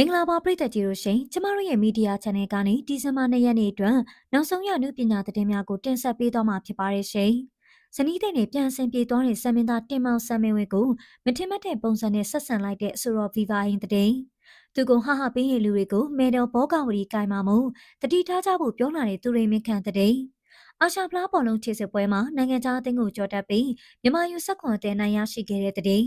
မင်္ဂလာပါပရိသတ်ကြီးတို့ရှင်ကျမတို့ရဲ့မီဒီယာ channel ကနေဒီဇင်ဘာ2ရက်နေ့အတွက်နောက်ဆုံးရနုပညာသတင်းများကိုတင်ဆက်ပေးသွားမှာဖြစ်ပါတယ်ရှင်။ဇနီးတဲ့နဲ့ပြန်ဆင်ပြေသွားတဲ့ဆမ်မင်းသားတင်မောင်ဆမ်မင်းဝင်းကိုမထင်မှတ်တဲ့ပုံစံနဲ့ဆက်ဆံလိုက်တဲ့ဆိုတော့ဗီဗာဟင်းတဲ့သူကဟဟပေးတဲ့လူတွေကိုမေဒေါ်ဘောကဝရီကိုင်မာမှုတတိထားကြဖို့ပြောလာတဲ့သူရိမင်းခန့်တဲ့အာရှဖလားပေါ်လုံးခြေစစ်ပွဲမှာနိုင်ငံခြားအသင်းကိုကြော်တက်ပြီးမြန်မာယူဆက်ခွန်တဲ့နိုင်ရရှိခဲ့တဲ့တဲ့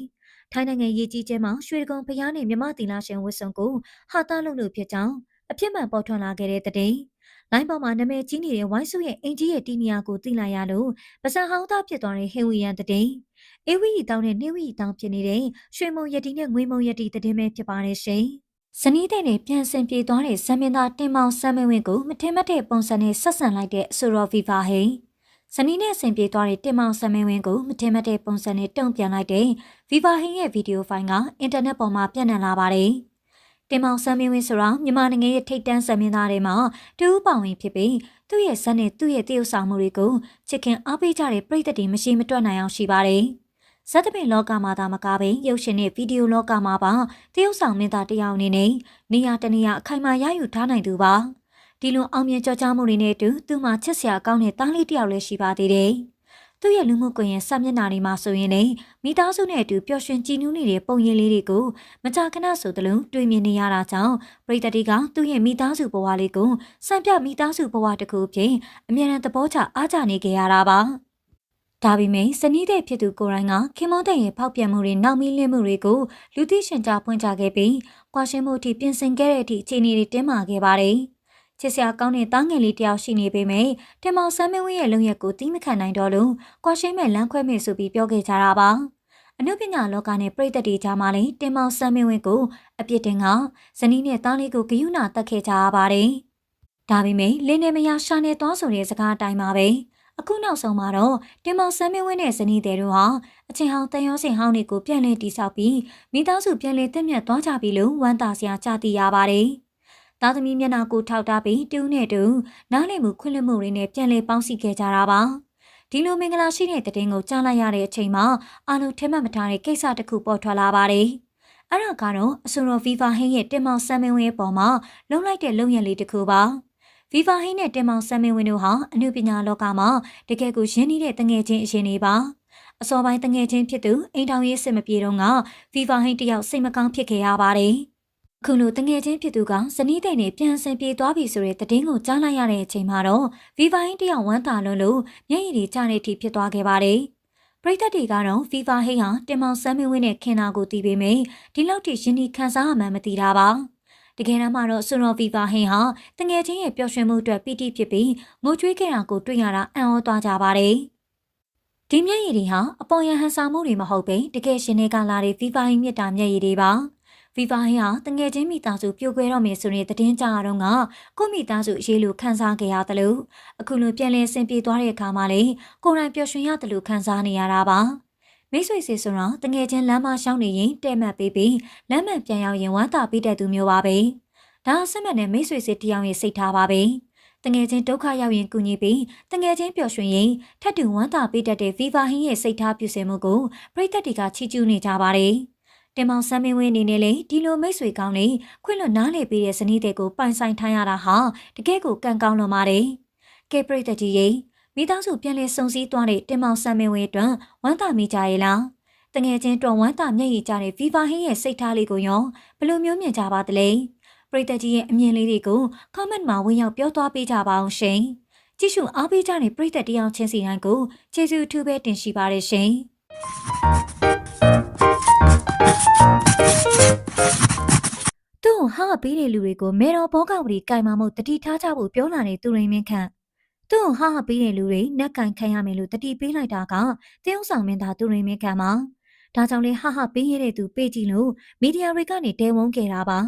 ထိုင်းနိုင်ငံရေးကြီးကျဲမှာရွှေကုံဖျားနဲ့မြမတီလာရှင်ဝစ်စုံကိုဟာတာလုပ်လို့ဖြစ်ကြောင်းအဖြစ်မှန်ပေါ်ထွန်းလာခဲ့တဲ့တဲ့။လိုင်းပေါ်မှာနာမည်ကြီးနေတဲ့ဝိုင်းစုရဲ့အင်ဂျီရဲ့တီနီယာကိုသိလိုက်ရလို့ပစံဟောင်းသားဖြစ်သွားတဲ့ဟေဝီယန်တဲ့။အေဝီရီတောင်းနဲ့နေဝီရီတောင်းဖြစ်နေတဲ့ရွှေမုံယတီနဲ့ငွေမုံယတီတဲ့ပဲဖြစ်ပါတယ်ရှင်။ဇနီးတဲ့နဲ့ပြန်ဆင်ပြေသွားတဲ့ဆမ်မင်းသားတင်မောင်ဆမ်မင်းဝင်းကိုမထင်မှတ်တဲ့ပုံစံနဲ့ဆက်ဆံလိုက်တဲ့ဆိုရော်ဗီဗာဟိန်။ ဇနီးနဲ့အဆင်ပြေသွားတဲ့တင်မောင်ဆမင်းဝင်းကိုမထင်မှတ်တဲ့ပုံစံနဲ့တုံ့ပြန်လိုက်တဲ့ Viva ဟင်းရဲ့ဗီဒီယိုဖိုင်ကအင်တာနက်ပေါ်မှာပြန့်နှံ့လာပါတယ်။တင်မောင်ဆမင်းဝင်းဆိုတာမြန်မာနိုင်ငံရဲ့ထိပ်တန်းဆမင်းသားတွေမှာတူဦးပောင်ဝင်ဖြစ်ပြီးသူ့ရဲ့ဇက်နဲ့သူ့ရဲ့တရုပ်ဆောင်မှုတွေကိုချစ်ခင်အားပေးကြတဲ့ပရိသတ်တွေမရှိမတွက်နိုင်အောင်ရှိပါတယ်။ဇက်တပင်လောကမှာသာမကပင်ရုပ်ရှင်နဲ့ဗီဒီယိုလောကမှာပါတရုပ်ဆောင်မင်းသားတယောက်အနေနဲ့နေရာတနေရာအခိုင်အမာရယူထားနိုင်သူပါ။ ဒီလိုအောင်မြင်ကြော်ကြားမှုတွေနဲ့အတူသူ့မှာချစ်စရာကောင်းတဲ့တားလေးတစ်ယောက်လည်းရှိပါသေးတယ်။သူ့ရဲ့လူမှုကွန်ရက်စာမျက်နှာတွေမှာဆိုရင်လည်းမိသားစုနဲ့အတူပျော်ရွှင်ကြည်နူးနေတဲ့ပုံရိပ်လေးတွေကိုမကြာခဏဆိုသလိုတွေ့မြင်နေရတာကြောင့်ပရိသတ်တွေကသူ့ရဲ့မိသားစုဘဝလေးကိုစံပြမိသားစုဘဝတစ်ခုအဖြစ်အမြဲတမ်းသဘောကျအားကျနေကြရတာပါ။ဒါပေမဲ့စနီးတဲ့ဖြစ်သူကိုရိုင်းကခင်မုန်းတဲ့ရဲ့ဖောက်ပြန်မှုတွေနောက်မီးလင်းမှုတွေကိုလူသိရှင်ကြားဖွင့်ချခဲ့ပြီးကွာရှင်းမှုအထိပြင်ဆင်ခဲ့တဲ့အထိအခြေအနေတွေတင်းမာခဲ့ပါတယ်။ ချစ်စရာကောင်းတဲ့တားငယ်လေးတယောက်ရှိနေပေမဲ့တင်မောင်ဆန်းမင်းဝင်းရဲ့လုံရက်ကိုတီးမခံနိုင်တော့လို့ကွာရှင်းမဲ့လမ်းခွဲမဲ့ဆိုပြီးပြောခဲ့ကြတာပါအနုပညာလောကနဲ့ပြည်သက်တွေကြားမှာလည်းတင်မောင်ဆန်းမင်းဝင်းကိုအပြစ်တင်ကဇနီးနဲ့တားလေးကိုဂယုဏတက်ခဲ့ကြရပါတယ်ဒါပေမဲ့လင်းနေမရရှာနေသွားဆိုတဲ့စကားအတိုင်းပါပဲအခုနောက်ဆုံးမှာတော့တင်မောင်ဆန်းမင်းဝင်းနဲ့ဇနီးတဲ့တို့ဟာအချင်းဟောင်းတန်ရောစင်ဟောင်းတွေကိုပြန်လည်တိဆောက်ပြီးမိသားစုပြန်လည်တက်မြတ်သွားကြပြီလို့ဝမ်းသာစရာကြားသိရပါတယ်။ သားသမီးမျက်နှာကိုထောက်ထားပြီးတူးနဲ့တူနားလည်မှုခွင့်လွှတ်မှုတွေနဲ့ပြန်လည်ပေါင်းစည်းခဲ့ကြတာပါဒီလိုမင်္ဂလာရှိတဲ့တဲ့င်းကိုကြားလိုက်ရတဲ့အချိန်မှာအာလုံးထဲမှတ်မထားတဲ့ကိစ္စတစ်ခုပေါ်ထွက်လာပါတယ်အဲ့ဒါကတော့အဆိုတော်ဗီဗာဟင်းရဲ့တင်မောင်ဆမ်မင်းဝင်းရဲ့ပေါ်မှာလုံလိုက်တဲ့လုံရံလေးတစ်ခုပါဗီဗာဟင်းနဲ့တင်မောင်ဆမ်မင်းဝင်းတို့ဟာအနုပညာလောကမှာတကယ်ကိုရင်းနှီးတဲ့တငယ်ချင်းအရှင်တွေပါအစောပိုင်းတငယ်ချင်းဖြစ်သူအိမ်ထောင်ရေးစစ်မပြေတော့ကဗီဗာဟင်းတယောက်စိတ်မကောင်းဖြစ်ခဲ့ရပါတယ်။ ခုလိုတငယ်ချင်းဖြစ်သူကဇနီးတဲ့နဲ့ပြန်ဆင်ပြေသွားပြီဆိုတဲ့သတင်းကိုကြားလိုက်ရတဲ့အချိန်မှာတော့ဗီဗိုင်းတယောက်ဝမ်းသာလွန်းလို့မျက်ရည်တွေကျတဲ့အထိဖြစ်သွားခဲ့ပါတယ်။ပရိသတ်တွေကတော့ဗီဗာဟိဟာတင်မောင်ဆမ်းမင်းဝင်းနဲ့ခင်နာကိုတီးပေမဲ့ဒီလောက်ထိရှင်ဒီခံစားရမှန်းမသိတာပါ။တကယ်တမ်းမှာတော့ဆွန်တော်ဗီဗာဟိဟာတငယ်ချင်းရဲ့ပျော်ရွှင်မှုအတွက်ပီတိဖြစ်ပြီးငိုကြွေးခဲ့တာကိုတွေ့ရတာအံ့ဩသွားကြပါတယ်။ဒီမျက်ရည်တွေဟာအပေါ်ယံဟန်ဆောင်မှုတွေမဟုတ်ပဲတကယ်ရှင်တွေကလာတဲ့ဗီဗာဟိမြစ်တာမျက်ရည်တွေပါ။ ဗီဗာဟင်းဟာတငယ်ချင်းမိသားစုပြိုကွဲတော့မယ်ဆိုရင်တည်င်းကြတော့ကကိုမိသားစုအရေးလိုခန်းစားခဲ့ရတယ်လို့အခုလိုပြန်လည်ဆင်ပြေသွားတဲ့အခါမှာလေကိုယ်တိုင်ပျော်ရွှင်ရတယ်လို့ခန်းစားနေရတာပါမိတ်ဆွေစီဆိုတော့တငယ်ချင်းလမ်းမရှောင်းနေရင်တဲ့မှတ်ပေးပြီးလမ်းမှန်ပြန်ရောက်ရင်ဝမ်းသာပေးတဲ့သူမျိုးပါပဲဒါအဆက်မနဲ့မိတ်ဆွေစီတယောက်ရဲ့စိတ်ထားပါပဲတငယ်ချင်းဒုက္ခရောက်ရင်ကူညီပြီးတငယ်ချင်းပျော်ရွှင်ရင်ထပ်တူဝမ်းသာပေးတတ်တဲ့ Viva ဟင်းရဲ့စိတ်ထားပြုစင်မှုကိုပရိသတ်တွေကချီးကျူးနေကြပါတယ်။ တင်မောင်ဆမ်းမင်းဝင်းအနေနဲ့လေဒီလိုမိတ်ဆွေကောင်းလေးခွင့်လွတ်နားလေပေးတဲ့ဇနီးတဲ့ကိုပိုင်ဆိုင်ထားရတာဟာတကယ်ကိုကံကောင်းလွန်ပါတယ်။ကဲပရိသတ်ကြီးရေမိသားစုပြန်လည်စုံစည်းသွားတဲ့တင်မောင်ဆမ်းမင်းဝင်းအတွက်ဝမ်းသာမိကြရဲ့လား။တငယ်ချင်းတော်ဝမ်းသာမျက်ရည်ကျတဲ့ Viva ဟင်းရဲ့စိတ်ထားလေးကိုရောဘယ်လိုမျိုးမြင်ကြပါသလဲ။ပရိသတ်ကြီးရဲ့အမြင်လေးတွေကို comment မှာဝင်ရောက်ပြောသွားပေးကြပါအောင်ရှင်။ကြည့်ရှုအားပေးကြတဲ့ပရိသတ်တရားချင်းစီတိုင်းကိုကျေးဇူးအထူးပဲတင်ရှိပါတယ်ရှင်။ သူ့ဟာပေးတဲ့လူတွေကိုမေတော်ဘောကဝတီကင်မမှုတတိထားကြဖို့ပြောလာတဲ့သူရိမင်းခန့်သူ့ဟာပေးတဲ့လူတွေနက်ကင်ခံရမယ်လို့တတိပေးလိုက်တာကတယောက်ဆောင်မင်းသားသူရိမင်းခန့်မှာဒါကြောင့်လေဟာဟာပေးရတဲ့သူပေးကြည့်လို့မီဒီယာတွေကနေတဲဝုန်းခဲ့တာပါ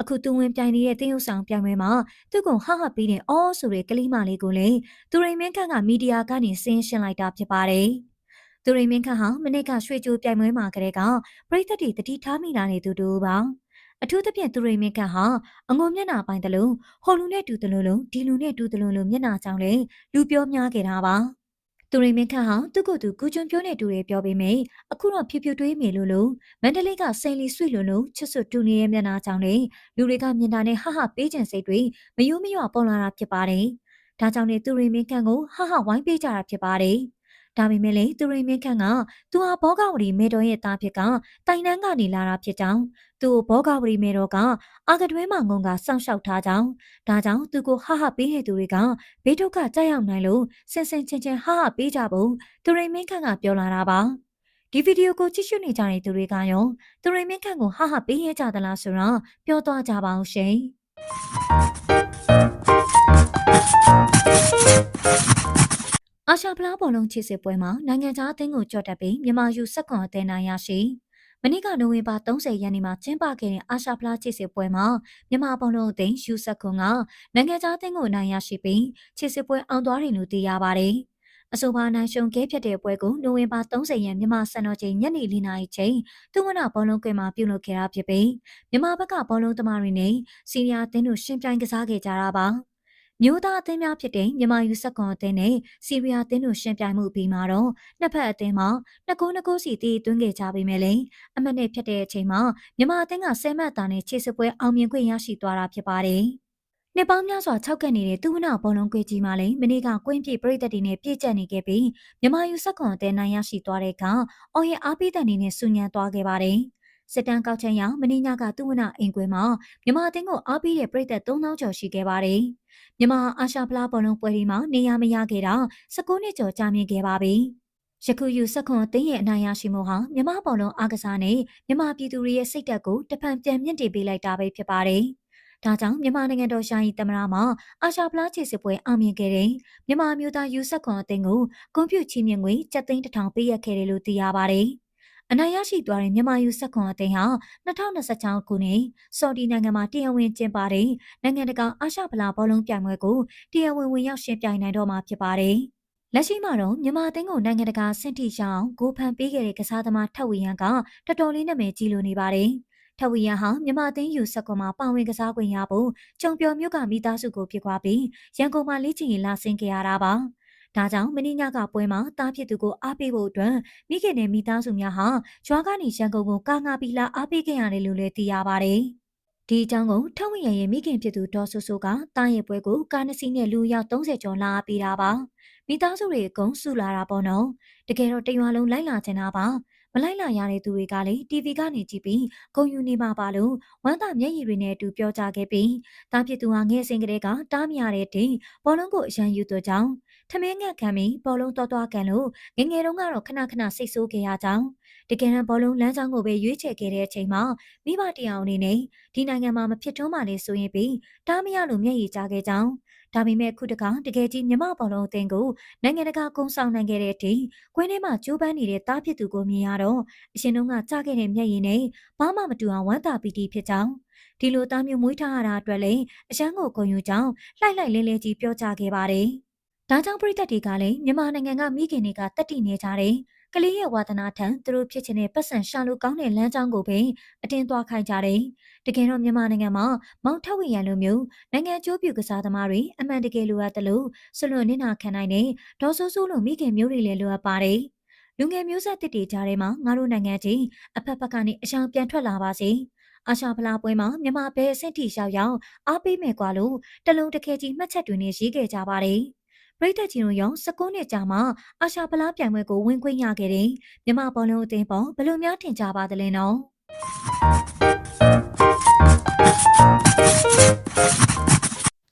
အခုသူဝင်ပြိုင်နေတဲ့တင်းရုပ်ဆောင်ပြိုင်ပွဲမှာသူ့ကိုဟဟပေးတဲ့အော်ဆိုတဲ့ကလေးမလေးကိုလည်းသူရိမင်းခန့်ကမီဒီယာကနေဆင်းရှင်းလိုက်တာဖြစ်ပါတယ်။ သူရိမင်းခန့်ဟာမနစ်ကရွှေကြိုးပြိုင်ပွဲမှာကလေးကပရိသတ်တွေတတိထားမိလာနေသူတို့ပါအထူးသဖြင့်သူရိမင်းခန့်ဟာအငုံမျက်နှာပိုင်းတလုံးဟိုလူနဲ့တူတလုံးလုံးဒီလူနဲ့တူတလုံးလုံးမျက်နှာကြောင့်လေလူပြောများခဲ့တာပါသူရိမင်းခန့်ဟာသူ့ကိုယ်သူကူကျွန်းပြောနေတူတယ်ပြောပေမယ့်အခုတော့ဖြူဖြူတွေးမိလို့လို့မန္တလေးကစိန်လီဆွေလို့လို့ချစ်စွတ်တူနေတဲ့မျက်နှာကြောင့်လေလူတွေကမြင်တာနဲ့ဟဟပေးချင်စိတ်တွေမယိုးမရွပေါ်လာတာဖြစ်ပါတယ်။ဒါကြောင့်လေသူရိမင်းခန့်ကိုဟဟဝိုင်းပေးကြတာဖြစ်ပါတယ်။ ဒါပေမဲ့လေသူရိမင်းခန့်ကသူဟာဘောဂဝတီမေတော်ရဲ့သားဖြစ်ကတိုင်တန်းကနေလာတာဖြစ်ကြောင်းသူ့ဘောဂဝတီမေတော်ကအာကတွဲမှငုံကစောင့်ရှောက်ထားကြောင်းဒါကြောင့်သူကိုဟဟပေးတဲ့သူတွေကဘေးဒုက္ခကြောက်ရောက်နိုင်လို့ဆင်ဆင်ချင်းချင်းဟဟပေးကြဖို့သူရိမင်းခန့်ကပြောလာတာပါဒီဗီဒီယိုကိုကြည့်ရှုနေကြတဲ့သူတွေကရောသူရိမင်းခန့်ကိုဟဟပေးရကြသလားဆိုတော့ပြောသွားကြပါအောင်ရှင် အာရှဖလားဘောလုံးချစ်စစ်ပွဲမှာနိုင်ငံခြားအသင်းကိုကြော်တက်ပြီးမြန်မာယူဆက်ကွန်အသင်းနိုင်ရရှိမနေ့ကနိုဝင်ဘာ30ရက်နေ့မှာကျင်းပခဲ့တဲ့အာရှဖလားချစ်စစ်ပွဲမှာမြန်မာဘောလုံးအသင်းယူဆက်ကွန်ကနိုင်ငံခြားအသင်းကိုနိုင်ရရှိပြီးချစ်စစ်ပွဲအောင်သွားတယ်လို့သိရပါတယ်။အဆိုပါနိုင်ရှုံကဲဖြတ်တဲ့ပွဲကိုနိုဝင်ဘာ30ရက်မြန်မာစံတော်ချိန်ညနေ4နာရီချိန်သူဝနဘောလုံးကွင်းမှာပြုလုပ်ခဲ့တာဖြစ်ပြီးမြန်မာဘက်ကဘောလုံးသမားတွေနဲ့စီနီယာအသင်းတို့ရှင်ပြိုင်ကစားခဲ့ကြတာပါ။ မျိုးသားအသင်းများဖြစ်တဲ့မြန်မာယူဆက်ကွန်အသင်းနဲ့စီးရီးယားအသင်းတို့ရှင်ပြိုင်မှုပြီးမှာတော့နှစ်ဖက်အသင်းမှာနှစ်ကိုးနှစ်ကိုးစီတည်သွင်းခဲ့ကြပေမဲ့လည်းအမှတ်နဲ့ဖြစ်တဲ့အချိန်မှာမြန်မာအသင်းကဆဲမှတ်တာနဲ့ခြေစပွဲအောင်မြင်ခွင့်ရရှိသွားတာဖြစ်ပါတယ်။နှစ်ပေါင်းများစွာ၆ကက်နေတဲ့သူဝနဘောလုံးကွေးကြီးမှလည်းမနေ့ကကွင်းပြပြိသက်တွေနဲ့ပြည့်ကျက်နေခဲ့ပြီးမြန်မာယူဆက်ကွန်အသင်းနိုင်ရရှိသွားတဲ့ကအော်ရဲ့အားပေးတဲ့အနေနဲ့ဆူညံသွားခဲ့ပါတယ်။ စစ်တမ်းကောက်ချက်ရမင်းညကသူဝနအိမ်ကွင်းမှာမြန်မာအသင်းကိုအားပေးတဲ့ပြည်သက်3000ကျော်ရှိခဲ့ပါတယ်။မြန်မာအာရှဖလားဘောလုံးပွဲဒီမှာနေရာမရခဲ့တာ19နှစ်ကျော်ကြာမြင့်ခဲ့ပါပြီ။ယခုယူစခွန်အသင်းရဲ့အနိုင်ရရှိမှုဟာမြန်မာဘောလုံးအားကစားနဲ့မြန်မာပြည်သူတွေရဲ့စိတ်ဓာတ်ကိုတဖန်ပြန်မြင့်တည်ပေးလိုက်တာပဲဖြစ်ပါတယ်။ဒါကြောင့်မြန်မာနိုင်ငံတော်ရှာရီတမရမှာအာရှဖလားခြေစစ်ပွဲအောင်မြင်ခဲ့တဲ့မြန်မာမျိုးသားယူဆက်ခွန်အသင်းကိုကွန်ပျူချီးမြှင့်ငွေ7,000ပေးရခဲ့တယ်လို့သိရပါတယ်။ အနိုင်ရရှိသွားတဲ့မြန်မာယူဆက်ခွန်အသင်းဟာ2026ခုနှစ်ဆော်ဒီနိုင်ငံမှာတရားဝင်ကျင်းပတဲ့နိုင်ငံတကာအာရှဖလားဘောလုံးပြိုင်ပွဲကိုတရားဝင်ဝင်ရောက်ရှင်ပြိုင်နိုင်တော့မှာဖြစ်ပါတယ်။လက်ရှိမှာတော့မြန်မာအသင်းကိုနိုင်ငံတကာစင်တီရှောင်းဂိုဖန်ပေးခဲ့တဲ့ကစားသမားထက်ဝီယန်ကတော်တော်လေးနာမည်ကြီးလိုနေပါတယ်။ထဝီယန်ဟာမြန်မာအသင်းယူဆက်ကွန်မှာပါဝင်ကစားခွင့်ရဖို့ကြုံပြော်မြို့ကမိသားစုကိုဖြစ်ခွာပြီးရန်ကုန်မှာလေ့ကျင့်ရေးလာဆင်းခဲ့ရတာပါ။ ဒါကြောင့်မင်းညကပွဲမှာတားဖြစ်သူကိုအားပေးဖို့အတွက်မိခင်နဲ့မိသားစုများဟာရွာကနေရန်ကုန်ကိုကာငါပီလာအားပေးခဲ့ရတယ်လို့လည်းသိရပါတယ်။ဒီအကြောင်းကိုထောက်ဝရရဲ့မိခင်ဖြစ်သူဒေါ်ဆူဆူကတားရဲ့ပွဲကိုကားနစီနဲ့လူရောက်30ကျော်လာအားပေးတာပါ။မိသားစုတွေအကုန်စုလာတာပေါ့နော်။တကယ်တော့တရွာလုံးလိုက်လာချင်တာပါ။မလိုက်လာရတဲ့သူတွေကလည်း TV ကနေကြည့်ပြီးဂုံယူနေမှာပါလို့ဝမ်းသာမျက်ရည်တွေနဲ့အတူပြောကြခဲ့ပြီးတားဖြစ်သူဟာငယ်စဉ်ကလေးကတားမရတဲ့တင်ဘောလုံးကိုအရန်ယူတော့ကြောင်း ထမင်းငတ်ခံပြီးဘောလုံးတော်တော်ကန်လို့ငငယ်တုန်းကတော့ခဏခဏစိတ်ဆိုးခဲ့ရကြောင်းတကယ်တမ်းဘောလုံးလမ်းကြောင်းကိုပဲရွေးချယ်ခဲ့တဲ့အချိန်မှာမိဘတရားအနေနဲ့ဒီနိုင်ငံမှာမဖြစ်ထွန်းမှလည်းဆိုရင်ပြီးတားမရလို့မျက်ရည်ကျခဲ့ကြောင်းဒါပေမဲ့ခုတကတကယ်ကြီးမြမဘောလုံးအသင်းကိုနိုင်ငံတကာကုန်းဆောင်နိုင်ခဲ့တဲ့အထိကွင်းထဲမှာကျိုးပန်းနေတဲ့တားဖြစ်သူကိုမြင်ရတော့အရှင်တို့ကကြားခဲ့တဲ့မျက်ရည်နဲ့ဘာမှမတူအောင်ဝမ်းသာပီတိဖြစ်ကြောင်းဒီလိုသားမျိုးမွေးထားရတာအတွက်လည်းအရှမ်းကိုဂုဏ်ယူကြောင်းလှိုက်လိုက်လဲလဲကြီးပြောကြားခဲ့ပါတယ်။ ဒါကြောင့်ပြည်သက်တွေကလည်းမြန်မာနိုင်ငံကမိခင်တွေကတက်တည်နေကြတယ်ကလေးရဲ့ဝါသနာထံသူတို့ဖြစ်ချင်တဲ့ပတ်စံရှာလို့ကောင်းတဲ့လမ်းကြောင်းကိုပဲအတင်းသွားခိုင်းကြတယ်။တကယ်တော့မြန်မာနိုင်ငံမှာမောင်ထဝီရန်လိုမျိုးနိုင်ငံကျိုးပြူကစားသမားတွေအမှန်တကယ်လိုအပ်တယ်လို့ဆွလွန်နစ်နာခံနိုင်တဲ့ဒေါ်ဆိုးဆိုးလိုမိခင်မျိုးတွေလည်းလိုအပ်ပါတယ်။လူငယ်မျိုးဆက်တစ်တွေကြားထဲမှာငါတို့နိုင်ငံကြီးအဖက်ဖက်ကနေအရှောင်ပြန်ထွက်လာပါစေ။အာရှဖလားပွဲမှာမြန်မာဘဲအဆင့်ထိရောက်ရောက်အားပေးမယ်ကွာလို့တလုံးတစ်ခဲကြီးမှတ်ချက်တွေနဲ့ရေးခဲ့ကြပါတယ်။ ပရိသတ်ကြီးတို့ရော19နှစ်ကြာမှအာရှဖလားပြိုင်ပွဲကိုဝင်ခွင့်ရခဲ့တဲ့မြမဘောလုံးအသင်းပေါ်ဘယ်လိုများထင်ကြပါသလဲနော်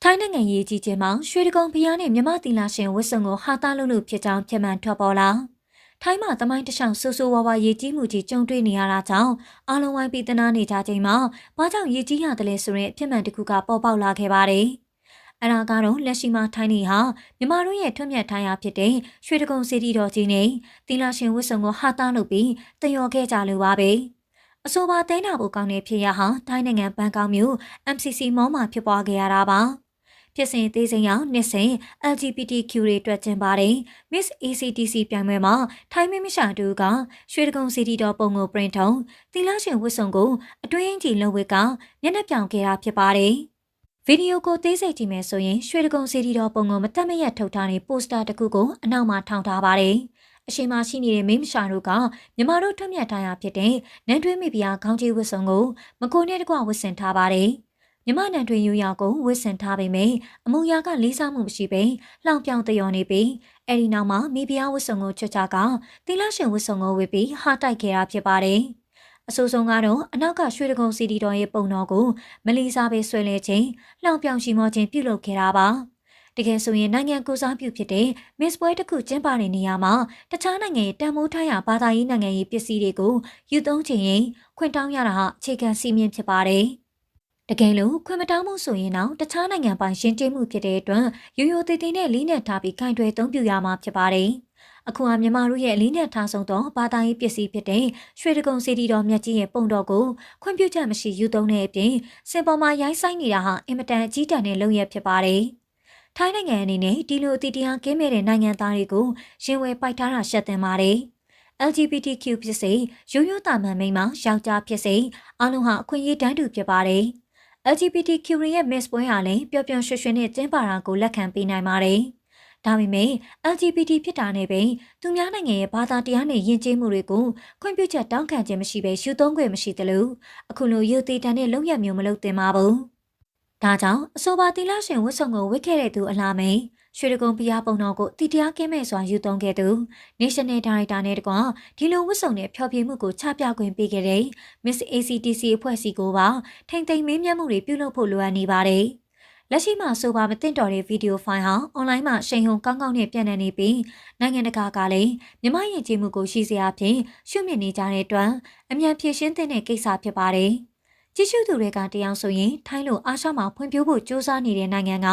ထိုင်းနိုင်ငံရေးကြီးချင်းမှာရွှေတကုံဖျားနဲ့မြမတီလာရှင်ဝစ်စုံကိုဟာတာလို့လို့ဖြစ်ကြောင်းပြန်မှန်ထွက်ပေါ်လာထိုင်းမှာတမိုင်းတခြားဆူဆူဝါဝါရေကြီးမှုကြီးကြုံတွေ့နေရတာကြောင့်အားလုံးဝိုင်းပြီးတနာနေကြချိန်မှာဘာကြောင့်ရေကြီးရတယ်လဲဆိုရင်အဖြစ်မှန်တစ်ခုကပေါ်ပေါက်လာခဲ့ပါတယ်။ အရာကတော့လက်ရှိမှာထိုင်းနေဟာမြမတို့ရဲ့ထွတ်မြတ်ထိုင်းရဖြစ်တဲ့ရွှေတကုံစီတီတော်ကြီးနဲ့တီလာရှင်ဝစ်စုံကိုဟာတာလုပ်ပြီးတယောခဲ့ကြလိုပါပဲအဆိုပါတိုင်းနာဖို့ကောင်းတဲ့ဖြစ်ရဟာထိုင်းနိုင်ငံဘန်ကောက်မြို့ MCC မောမှာဖြစ်ပွားခဲ့ရတာပါဖြစ်စဉ်သေးစိမ်အောင်နှစ်စဉ် LGBTQ တွေအတွက်ကျင်းပါတယ် Miss ACTC ပြိုင်ပွဲမှာထိုင်းမင်းမရှာတူကရွှေတကုံစီတီတော်ပုံကိုပရင်ထုံတီလာရှင်ဝစ်စုံကိုအတွင်းကြီးလုံဝစ်ကမျက်နှာပြောင်ခဲ့တာဖြစ်ပါတယ် ဗီဒီယိုကိုသေးစိတ်ကြည့်မယ်ဆိုရင်ရွှေတကုံစီတီတော်ပုံကိုမတက်မရက်ထုတ်ထားတဲ့ပိုစတာတစ်ခုကိုအနောက်မှာထောင်ထားပါတယ်။အရှိမရှိနေတဲ့မင်းမရှာတို့ကမြမတို့ထွက်မြတ်ထားရဖြစ်တဲ့နန်းတွင်းမိဖုရားခေါင်းကြီးဝတ်စုံကိုမကိုနဲ့တကွဝတ်ဆင်ထားပါတယ်။မြမနန်းတွင်းယူရောက်ကိုဝတ်ဆင်ထားပေမယ့်အမူအရာကလေးစားမှုမရှိပေလှောင်ပြောင်တယောနေပြီးအဲဒီနောက်မှာမိဖုရားဝတ်စုံကိုချွတ်ချကသီလရှင်ဝတ်စုံကိုဝတ်ပြီးဟာတိုက်ခဲ့တာဖြစ်ပါတယ်။ အဆိုးဆုံးကတော့အနောက်ကရွှေတကုံစီတီတော်ရဲ့ပုံတော်ကိုမလီစာပဲဆွဲလဲခြင်းလှောင်ပြောင်ရှိမောခြင်းပြုလုပ်ခဲ့တာပါတကယ်ဆိုရင်နိုင်ငံကိုစားပြုဖြစ်တဲ့ Miss ပွဲတစ်ခုကျင်းပတဲ့နေရာမှာတခြားနိုင်ငံရဲ့တန်မိုးထားရဘာသာရေးနိုင်ငံရေးပစ္စည်းတွေကိုယူသုံးခြင်းရင်ခွင့်တောင်းရတာဟာအခြေခံစီမင်းဖြစ်ပါတယ်တကယ်လို့ခွင့်မတောင်းမှုဆိုရင်တော့တခြားနိုင်ငံပိုင်ရှင်းကျင်းမှုဖြစ်တဲ့အတွက်ရိုးရိုးသေးသေးနဲ့လေးနက်ထားပြီးခိုင်တွယ်သုံးပြရမှာဖြစ်ပါတယ်။ အခုဟာမြန်မာတို့ရဲ့အလေးနဲ့ထားဆုံးသောဘာသာရေးပစ္စည်းဖြစ်တဲ့ရွှေတကုံစီတီတော်မြတ်ကြီးရဲ့ပုံတော်ကိုခွင့်ပြုချက်မရှိယူသုံးတဲ့အပြင်စင်ပေါ်မှာရိုင်းဆိုင်နေတာဟာအင်မတန်အကြီးတန်းတဲ့လုပ်ရဖြစ်ပါတယ်။ထိုင်းနိုင်ငံအနေနဲ့ဒီလိုအတီတရားကင်းမဲ့တဲ့နိုင်ငံသားတွေကိုရင်ဝယ်ပိုက်ထားတာရှက်တင်ပါတယ်။ LGBTQ ဖြစ်စေရိုးရိုးတာမန်မိန်းမယောက်ျားဖြစ်စေအလုံးဟာအခွင့်အရေးတန်းတူဖြစ်ပါတယ်။ LGBTQ ရဲ့ Miss ပွဲဟာလည်းပျော်ပျော်ရွှင်ရွှင်နဲ့ကျင်းပတာကိုလက်ခံပေးနိုင်ပါတယ်။ ဒါပေမဲ့ LGBT ဖြစ်တာနဲ့ပင်သူများနိုင်ငံရဲ့ဘာသာတရားနဲ့ယဉ်ကျေးမှုတွေကိုခွင့်ပြုချက်တောင်းခံခြင်းမရှိဘဲရှုသုံးခွင့်မရှိသလိုအခုလိုယူသေးတန်တဲ့လုံရမျိုးမလုပ်သင့်ပါဘူး။ဒါကြောင့်အဆိုပါသီလရှင်ဝတ်ဆောင်ကိုဝတ်ခဲ့တဲ့သူအလားမိန်ရွှေတကုံဖျားပုံတော်ကိုတည်တရားကင်းမဲ့စွာယူသုံးခဲ့သူ National Director နဲ့တကွဒီလိုဝတ်ဆောင်တဲ့ဖျော်ဖြေမှုကိုချပြခွင့်ပေးခဲ့တဲ့ Miss ACTC အဖွဲ့အစည်းကိုပါထိမ့်သိမ်းမင်းမြတ်မှုတွေပြုလုပ်ဖို့လိုအပ်နေပါတယ်။ လက်ရှိမှာဆိုပါမသိတော်တဲ့ဗီဒီယိုဖိုင်ဟာအွန်လိုင်းမှာရှိန်ဟုန်ကောင်းကောင်းနဲ့ပြန့်နှံ့နေပြီးနိုင်ငံတကာကလည်းမြမယဉ်ကျေးမှုကိုရှိစေအပြင်ရှုမြင်နေကြတဲ့အတွက်အမြန်ဖြည့်ရှင်းတဲ့ကိစ္စဖြစ်ပါတယ်။ကြည့်ရှုသူတွေကတရားဆိုရင်ထိုင်းလိုအာရှမှာဖွံ့ဖြိုးဖို့ကြိုးစားနေတဲ့နိုင်ငံက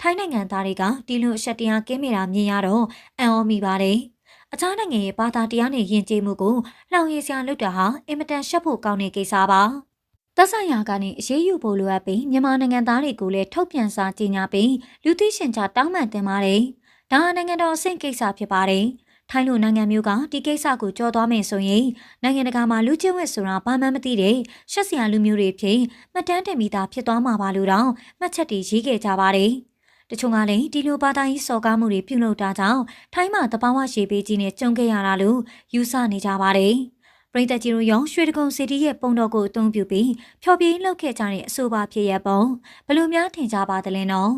ထိုင်းနိုင်ငံသားတွေကဒီလိုအချက်တရားကင်းမိတာမြင်ရတော့အံ့ဩမိပါတယ်။အခြားနိုင်ငံရဲ့ဘာသာတရားနဲ့ယဉ်ကျေးမှုကိုလှောင်ရည်စရာလုပ်တာဟာအင်မတန်ရှက်ဖို့ကောင်းတဲ့ကိစ္စပါ။ သက်ဆိုင်ရာကနေအရေးယူဖို့လိုအပ်ပြီးမြန်မာနိုင်ငံသားတွေကိုလည်းထုတ်ပြန်စာကြေညာပြီးလူသိရှင်ကြားတောင်းပန်တင်ပါတယ်။ဒါဟာနိုင်ငံတော်အဆင့်ကိစ္စဖြစ်ပါတယ်။ထိုင်းလိုနိုင်ငံမျိုးကဒီကိစ္စကိုကြော်သွားမယ်ဆိုရင်နိုင်ငံတကာမှာလူချင်းဝက်ဆိုတာဘာမှမသိတဲ့ရှက်စရာလူမျိုးတွေဖြစ်မှတ်တမ်းတင်မိတာဖြစ်သွားမှာပါလို့တော့မှတ်ချက်တွေရေးခဲ့ကြပါတယ်။တချို့ကလည်းဒီလိုဘာသာရေးစော်ကားမှုတွေပြုလုပ်တာကြောင့်ထိုင်းမှာတဘာဝရှေးပေးကြီးနဲ့ကြုံခဲ့ရတာလို့ယူဆနေကြပါတယ်။ ပရိသတ်ကြီးတို့ရောရွှေတကုံစီတီရဲ့ပုံတော်ကိုအသုံးပြုပြီးဖျော်ဖြေလှုပ်ခဲ့ကြတဲ့အဆိုပါဖြစ်ရပုံဘယ်လိုများထင်ကြပါသလဲနော်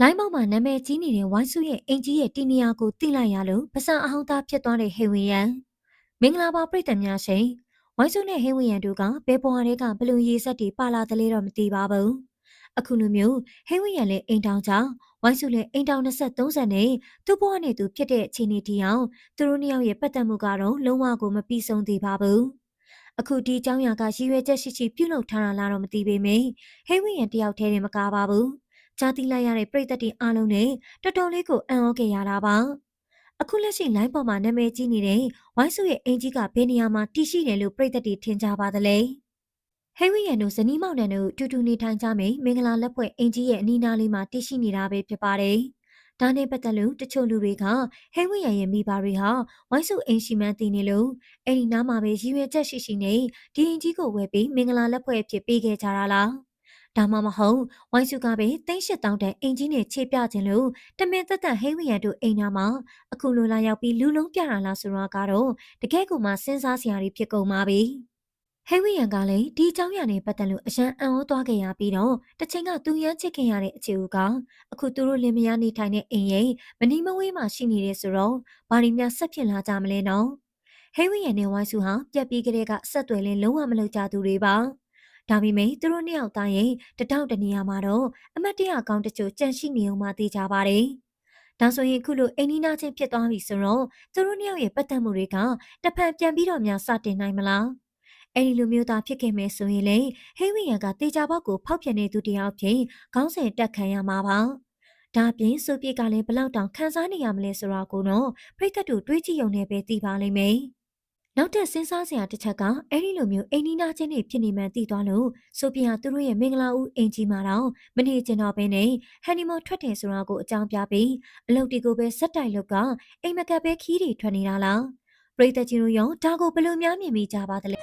လိုင်းမောက်မှာနာမည်ကြီးနေတဲ့ဝိုင်းစုရဲ့အင်ကြီးရဲ့တီနီယာကိုသိလိုက်ရလို့ပစံအဟောင်းသားဖြစ်သွားတဲ့ဟေဝီယန်မင်္ဂလာပါပြည်သူများရှင်ဝိုင်းစုနဲ့ဟေဝီယန်တို့ကဘယ်ပေါ်တွေကဘလူးရေးဆက်တွေပါလာတယ်လဲတော့မသိပါဘူး အခုလိုမျိုးဟေဝီယန်လည်းအိမ်တောင်ကြောင့်ဝိုင်းစုလည်းအိမ်တောင်23ဆန်နဲ့သူ့ဘဝနဲ့သူဖြစ်တဲ့အခြေအနေတီအောင်သူတို့နှစ်ယောက်ရဲ့ပတ်သက်မှုကတော့လုံးဝကိုမပြီးဆုံးသေးပါဘူးအခုဒီเจ้าရကရည်ရွယ်ချက်ရှိရှိပြုလုပ်ထားတာလားတော့မသိပေမယ့်ဟေဝီယန်တယောက်တည်းနဲ့မကားပါဘူးကြားသိလိုက်ရတဲ့ပြည်သက်တွေအားလုံးနဲ့တော်တော်လေးကိုအံ့ဩခဲ့ရတာပါအခုလက်ရှိ line ပေါ်မှာနာမည်ကြီးနေတဲ့ဝိုင်းစုရဲ့အင်ကြီးကဘယ်နေရာမှာတည်ရှိတယ်လို့ပြည်သက်တွေထင်ကြပါသလဲ။ ဟဲဝီယန်တို့ဇနီးမောင်နှံတို့တူတူနေထိုင်ကြမယ်မင်္ဂလာလက်ဖွဲ့အင်ကြီးရဲ့အနီးနားလေးမှာတည်ရှိနေတာပဲဖြစ်ပါတယ်။ဒါနဲ့ပတ်သက်လို့တချို့လူတွေကဟဲဝီယန်ရဲ့မိဘတွေဟာဝိုင်းစုအင်ရှိမှန်းသိနေလို့အဲ့ဒီနားမှာပဲရည်ရွယ်ချက်ရှိရှိနဲ့ဒီအင်ကြီးကိုဝယ်ပြီးမင်္ဂလာလက်ဖွဲ့ဖြစ်ပေးခဲ့ကြတာလား။ဒါမှမဟုတ်ဝိုင်းစုကပဲတိန့်ရှစ်တောင်းတဲ့အင်ကြီးနဲ့ခြေပြခြင်းလို့တမင်သက်သက်ဟဲဝီယန်တို့အိမ်နာမှာအခုလိုလာရောက်ပြီးလူလုံးပြတာလားဆိုတာကတော့တကယ်ကိုမှစဉ်းစားစရာတွေဖြစ်ကုန်ပါပြီ။ ဟဲဝီယန်ကလည်းဒီအကြောင်းအရာနဲ့ပတ်သက်လို့အရန်အံ့ဩသွားခဲ့ရပြီးတော့တချိန်ကသူရမ်းချစ်ခင်ရတဲ့အခြေဦးကအခုသူတို့လင်မယားနေထိုင်တဲ့အိမ်ရဲ့မနီမဝေးမှာရှိနေတယ်ဆိုတော့ဘာလို့များဆက်ဖြစ်လာကြမလဲနော်ဟဲဝီယန်နဲ့ဝိုင်းစုဟာပြက်ပြီးကလေးကဆက်သွယ်လင်းလုံးဝမလုပ်ကြသူတွေပါဒါပေမဲ့သူတို့နှစ်ယောက်သားရဲ့တတောက်တနေရာမှာတော့အမတ်တရကောင်းတချို့ကြန့်ရှိနေအောင်မှသိကြပါတယ်ဒါဆိုရင်ခုလိုအိမ်နီးနားချင်းဖြစ်သွားပြီဆိုတော့သူတို့နှစ်ယောက်ရဲ့ပတ်သက်မှုတွေကတဖန်ပြန်ပြီးတော့များစတင်နိုင်မလား အဲ့ဒီလိုမျိုးသားဖြစ်ခဲ့မယ်ဆိုရင်လေဟိဝီယန်ကတေချာဘောက်ကိုဖောက်ပြန်နေသူတယောက်ဖြင့်ခေါင်းစဉ်တက်ခံရမှာပါဒါပြင်ဆိုပြေကလည်းဘလောက်တောင်ခန်းစားနေရမလဲဆိုတာကိုတော့ပြိသက်တို့တွေးကြည့်ရုံနဲ့ပဲသိပါလိမ့်မယ်နောက်ထပ်စဉ်းစားစရာတစ်ချက်ကအဲ့ဒီလိုမျိုးအိမ်နီးနားချင်းတွေဖြစ်နေမှန်းသိသွားလို့ဆိုပြဟာသူတို့ရဲ့မင်္ဂလာဦးအင်ကြီးမှာတော့မနေကျင်တော့ဘဲနဲ့ဟန်နီမွန်ထွက်တယ်ဆိုတာကိုအကြောင်းပြပြီးအလုပ်တီကိုပဲစက်တိုက်လုပ်ကအိမ်မကပ်ပဲခီးတွေထွက်နေတာလား ပရိသတ်ကြီးတို့ရောဒါကိုဘယ်လိုများမြင်မိကြပါသလဲ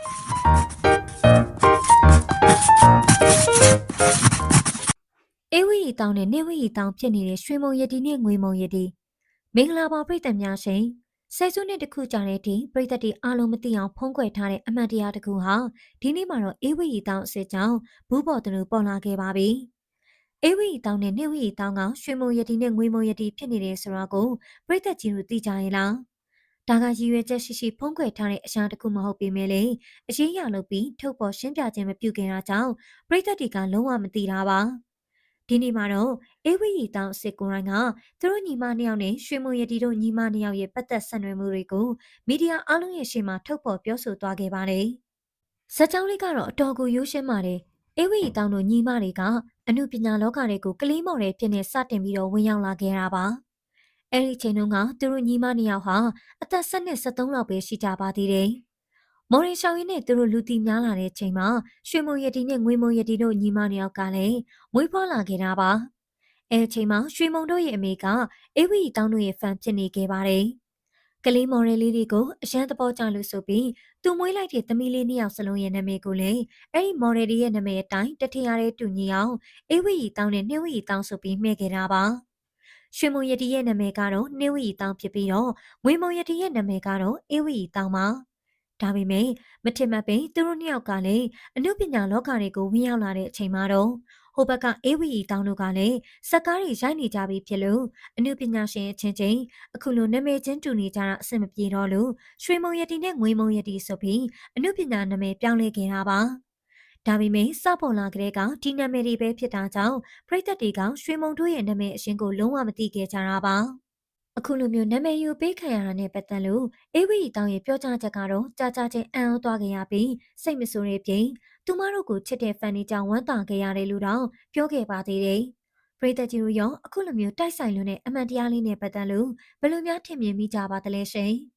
အေဝီရီတောင်းနဲ့နေဝီရီတောင်းဖြစ်နေတဲ့ရွှေမုံရတီနဲ့ငွေမုံရတီမင်္ဂလာပါပရိသတ်များရှင်ဆယ်စုနှစ်တစ်ခုကြာတဲ့ဒီပရိသတ်တွေအားလုံးမသိအောင်ဖုံးကွယ်ထားတဲ့အမှန်တရားတစ်ခုဟာဒီနေ့မှာတော့အေဝီရီတောင်းအစစ်ကြောင့်ဘူးပေါ်တလူပေါ်လာခဲ့ပါပြီအေဝီရီတောင်းနဲ့နေဝီရီတောင်းကရွှေမုံရတီနဲ့ငွေမုံရတီဖြစ်နေတယ်ဆိုတာကိုပရိသတ်ကြီးတို့သိကြရဲ့လား ဒါကရည်ရွယ်ချက်ရှိရှိဖုံးကွယ်ထားတဲ့အရာတစ်ခုမဟုတ်ပေမဲ့လေအရေးရလုပ်ပြီးထုတ်ပေါ်ရှင်းပြခြင်းမပြုခင်တာကြောင့်ပရိသတ်တွေကလုံးဝမသိတာပါဒီနေ့မှာတော့အေဝီရီတောင်စစ်ကိုရိုင်းကသူတို့ညီမနှစ်ယောက်နဲ့ရွှေမုံရတီတို့ညီမနှစ်ယောက်ရဲ့ပတ်သက်ဆက်နွယ်မှုတွေကိုမီဒီယာအလုံးရဲ့ရှေ့မှာထုတ်ဖော်ပြောဆိုသွားခဲ့ပါတယ်။ဇက်ကြောင်းလေးကတော့အတော်ကိုရိုးရှင်းပါတယ်။အေဝီရီတောင်တို့ညီမတွေကအမှုပညာလောကတွေကိုကလေးမော်တွေဖြစ်နေစတင်ပြီးတော့ဝင်ရောက်လာခဲ့တာပါ။ အဲဒီချိန်တုန်းကသူတို့ညီမနှစ်ယောက်ဟာအသက်၁၂73လောက်ပဲရှိကြပါသေးတယ်။မော်ရင်ရှောင်းရင်းနဲ့သူတို့လူတီများလာတဲ့ချိန်မှာရွှေမုံရတီနဲ့ငွေမုံရတီတို့ညီမနှစ်ယောက်ကလည်းမွေးဖွားလာခဲ့တာပါ။အဲချိန်မှာရွှေမုံတို့ရဲ့အမေကအေဝီတောင်းတို့ရဲ့ဖန်ဖြစ်နေခဲ့ပါတယ်။ကလေးမော်ရယ်လေးတွေကိုအရန်သဘောကျလို့ဆိုပြီးသူမွေးလိုက်တဲ့သမီးလေးနှစ်ယောက်စလုံးရဲ့နာမည်ကိုလည်းအဲ့ဒီမော်ရယ်လေးရဲ့နာမည်အတိုင်းတထင်ရတဲ့တူညီအောင်အေဝီတောင်းနဲ့နှင်းဝီတောင်းဆိုပြီးမှဲ့ခဲ့တာပါ။ ရွှေမုံရတီရဲ့နာမည်ကတော့နှင်းဝီတောင်းဖြစ်ပြီးတော့ငွေမုံရတီရဲ့နာမည်ကတော့အေဝီတောင်းပါ။ဒါပေမဲ့မထင်မှတ်ပင်သူတို့နှစ်ယောက်ကလည်းအနုပညာလောကတွေကိုဝင်ရောက်လာတဲ့အချိန်မှာတော့ဟိုဘက်ကအေဝီတောင်းတို့ကလည်းစက်ကားတွေရိုက်နေကြပြီဖြစ်လို့အနုပညာရှင်အချင်းချင်းအခုလိုနာမည်ချင်းတူနေကြတာအဆင်မပြေတော့လို့ရွှေမုံရတီနဲ့ငွေမုံရတီဆိုပြီးအနုပညာနာမည်ပြောင်းလဲခဲ့တာပါ ဒါပေမဲ့စပေါ်လာကလေးကဒီနာမည်တွေပဲဖြစ်တာကြောင့်ပရိသတ်တွေကရွှေမုံတို့ရဲ့နာမည်အရှင်ကိုလုံးဝမသိခဲ့ကြတာပါအခုလိုမျိုးနာမည်ယူပေးခံရတာနဲ့ပတ်သက်လို့အေဝီတောင်ရဲ့ပြောကြားချက်ကတော့ကြာကြာချင်းအံ့ဩသွားခဲ့ရပြီးစိတ်မဆိုးတဲ့ပြင်သူမတို့ကိုချစ်တဲ့ဖန်တွေကြောင့်ဝမ်းသာခဲ့ရတယ်လို့တော့ပြောခဲ့ပါသေးတယ်။ပရိသတ်ကြီးတို့ရောအခုလိုမျိုးတိုက်ဆိုင်လွန်းတဲ့အမှန်တရားလေးနဲ့ပတ်သက်လို့ဘယ်လိုများထင်မြင်မိကြပါသလဲရှင်။